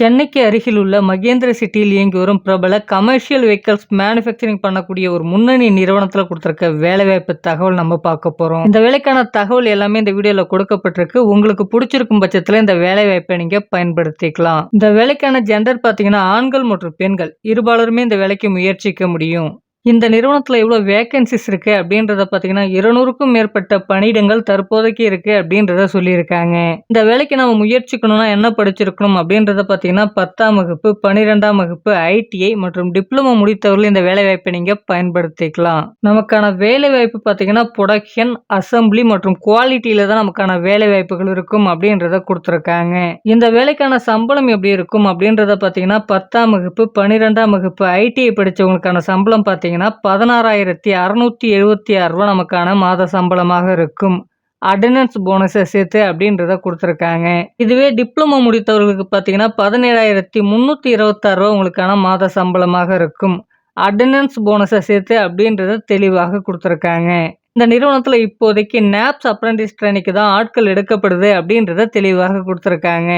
சென்னைக்கு அருகில் உள்ள மகேந்திர சிட்டியில் இயங்கி வரும் பிரபல கமர்ஷியல் வெஹிக்கல்ஸ் மேனுஃபேக்சரிங் பண்ணக்கூடிய ஒரு முன்னணி நிறுவனத்தில் கொடுத்துருக்க வேலைவாய்ப்பு தகவல் நம்ம பார்க்க போகிறோம் இந்த வேலைக்கான தகவல் எல்லாமே இந்த வீடியோவில் கொடுக்கப்பட்டிருக்கு. உங்களுக்கு பிடிச்சிருக்கும் பட்சத்தில் இந்த வேலைவாய்ப்பை நீங்கள் பயன்படுத்திக்கலாம். இந்த வேலைக்கான ஜெண்டர் பார்த்தீங்கன்னா ஆண்கள் மற்றும் பெண்கள். இருபாலருமே இந்த வேலைக்கு முயற்சிக்க முடியும். இந்த நிறுவனத்தில் எவ்வளோ வேக்கன்சிஸ் இருக்குது அப்படின்றத பார்த்தீங்கன்னா இருநூறுக்கும் மேற்பட்ட பணியிடங்கள் தற்போதைக்கு இருக்குது அப்படின்றத சொல்லியிருக்காங்க. இந்த வேலைக்கு நம்ம முயற்சிக்கணும்னா என்ன படிச்சிருக்கணும் அப்படின்றத பார்த்தீங்கன்னா பத்தாம் வகுப்பு பன்னிரெண்டாம் வகுப்பு ஐடிஐ மற்றும் டிப்ளமோ முடித்தவர்கள் இந்த வேலைவாய்ப்பை நீங்கள் பயன்படுத்திக்கலாம். நமக்கான வேலைவாய்ப்பு பார்த்தீங்கன்னா ப்ரொடக்ஷன் அசம்பிளி மற்றும் குவாலிட்டியில் தான் நமக்கான வேலைவாய்ப்புகள் இருக்கும் அப்படின்றத கொடுத்துருக்காங்க. இந்த வேலைக்கான சம்பளம் எப்படி இருக்கும் அப்படின்றத பார்த்தீங்கன்னா பத்தாம் வகுப்பு பன்னிரெண்டாம் வகுப்பு ஐடிஐ படித்தவங்களுக்கான சம்பளம் பார்த்தீங்கன்னா பார்த்தீங்கன்னா பதினாறாயிரத்தி அறநூற்றி எழுபத்தி ஆறு ரூபா நமக்கான மாத சம்பளமாக இருக்கும். அட்டண்டன்ஸ் போனஸை சேர்த்து அப்படின்றத கொடுத்துருக்காங்க. இதுவே டிப்ளமோ முடித்தவர்களுக்கு பார்த்தீங்கன்னா பதினேழாயிரத்தி முந்நூற்றி இருபத்தாறு ரூபா உங்களுக்கான மாத சம்பளமாக இருக்கும். அட்டண்டன்ஸ் போனஸை சேர்த்து அப்படின்றத தெளிவாக கொடுத்துருக்காங்க. இந்த நிறுவனத்தில் இப்போதைக்கு நேப்ஸ் அப்ரண்டிஸ் ட்ரெயினிக்கு தான் ஆட்கள் எடுக்கப்படுது அப்படின்றத தெளிவாக கொடுத்துருக்காங்க.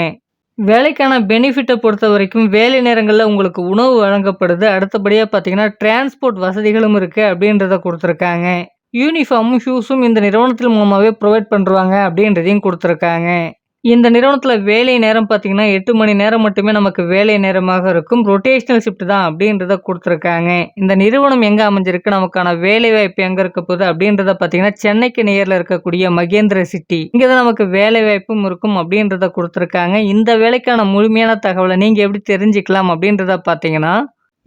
வேலைக்கான பெனிஃபிட்டை பொறுத்த வரைக்கும் வேலை நேரங்களில் உங்களுக்கு உணவு வழங்கப்படுது. அடுத்தபடியாக பார்த்தீங்கன்னா டிரான்ஸ்போர்ட் வசதிகளும் இருக்குது அப்படின்றத கொடுத்துருக்காங்க. யூனிஃபார்மும் ஷூஸும் இந்த நிறுவனத்தில் மூலமாகவே ப்ரொவைட் பண்ணுறாங்க அப்படின்றதையும் கொடுத்துருக்காங்க. இந்த நிறுவனத்தில் வேலை நேரம் பார்த்தீங்கன்னா எட்டு மணி நேரம் மட்டுமே நமக்கு வேலை நேரமாக இருக்கும். ரொட்டேஷனல் ஷிஃப்ட் தான் அப்படின்றத கொடுத்துருக்காங்க. இந்த நிறுவனம் எங்கே அமைஞ்சிருக்கு? நமக்கான வேலை வாய்ப்பு எங்கே இருக்க போகுது? அப்படின்றத பார்த்தீங்கன்னா சென்னைக்கு நேரில் இருக்கக்கூடிய மகேந்திர சிட்டி. இங்கே தான் நமக்கு வேலை வாய்ப்பும் இருக்கும் அப்படின்றத கொடுத்துருக்காங்க. இந்த வேலைக்கான முழுமையான தகவலை நீங்கள் எப்படி தெரிஞ்சுக்கலாம் அப்படின்றத பார்த்தீங்கன்னா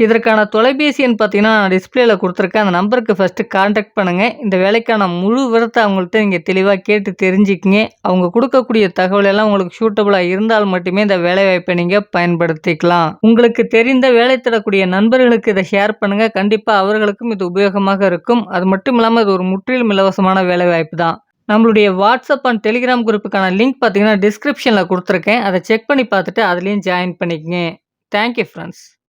இதற்கான தொலைபேசி எண் பார்த்தீங்கன்னா நான் டிஸ்பிளேல கொடுத்துருக்கேன். அந்த நம்பருக்கு ஃபஸ்ட்டு காண்டாக்ட் பண்ணுங்கள் இந்த வேலைக்கான முழு விவரத்தை அவங்கள்ட்ட நீங்கள் தெளிவாக கேட்டு தெரிஞ்சுக்கிங்க. அவங்க கொடுக்கக்கூடிய தகவல் எல்லாம் உங்களுக்கு சூட்டபுளாக இருந்தால் மட்டுமே இந்த வேலைவாய்ப்பை நீங்கள் பயன்படுத்திக்கலாம். உங்களுக்கு தெரிந்த வேலை தரக்கூடிய நண்பர்களுக்கு இதை ஷேர் பண்ணுங்கள் கண்டிப்பாக அவர்களுக்கும் இது உபயோகமாக இருக்கும். அது மட்டும் இல்லாமல் இது ஒரு முற்றிலும் இலவசமான வேலைவாய்ப்பு தான். நம்மளுடைய வாட்ஸ்அப் அண்ட் டெலிகிராம் குரூப்புக்கான லிங்க் பார்த்தீங்கன்னா டிஸ்கிரிப்ஷனில் கொடுத்துருக்கேன். அதை செக் பண்ணி பார்த்துட்டு அதுலேயும் ஜாயின் பண்ணிக்கங்க. Thank you friends